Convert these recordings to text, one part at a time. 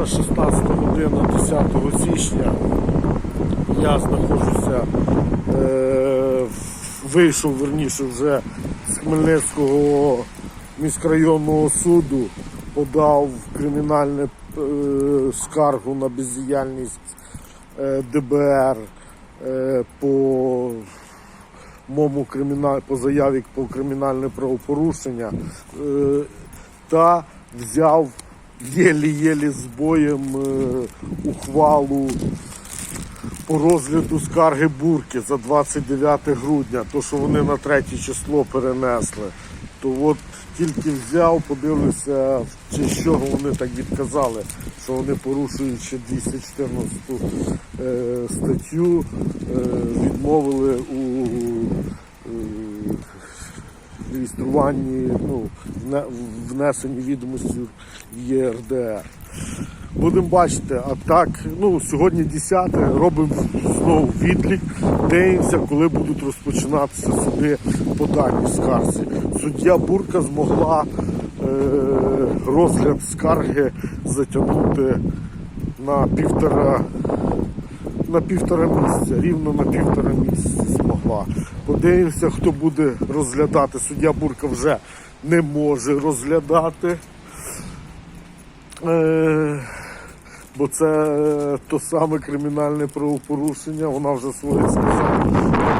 Зараз 16 година 10 січня. Я знаходжуся, е, вийшов верніше вже з Хмельницького міськрайонного суду, подав кримінальне е, скаргу на бездіяльність е, ДБР е, по моєму криміналь... по заяві по кримінальне правопорушення е, та взяв єлі-єлі з боєм е, ухвалу по розгляду скарги бурки за 29 грудня, то що вони на третє число перенесли. То от тільки взяв, подивлюся, чи з чого вони так відказали, що вони порушують ще 214 е, статтю, е, відмовили у реєструванні, ну, вне- внесенні відомості в ЄРДР. Будемо бачити, а так, ну, сьогодні 10 робимо знову відлік, дивимося, коли будуть розпочинатися суди по даній скарзі. Суддя Бурка змогла е, розгляд скарги затягнути на півтора на півтора місяця, рівно на півтора місяця змогла. Подивимося, хто буде розглядати. Суддя Бурка вже не може розглядати. Е, бо це е, то саме кримінальне правопорушення, вона вже своє сказала.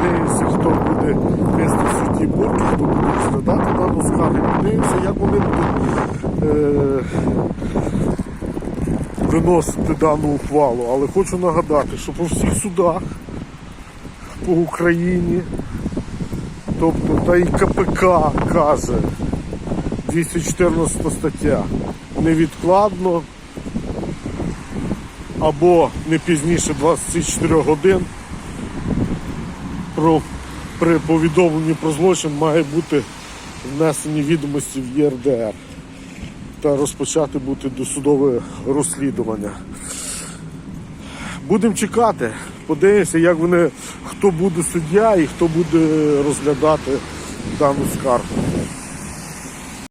Подивимося, хто буде місто судді Бурки, хто буде розглядати дану скаргу. Подивимося, як вони будуть е, виносити дану ухвалу. Але хочу нагадати, що по всіх судах по Україні, тобто та і КПК каже, 214 стаття, невідкладно. Або не пізніше 24 годин. Про, при повідомленні про злочин має бути внесені відомості в ЄРДР. Та розпочати бути досудове розслідування. Будемо чекати, подивимося, як вони, хто буде суддя і хто буде розглядати дану скаргу.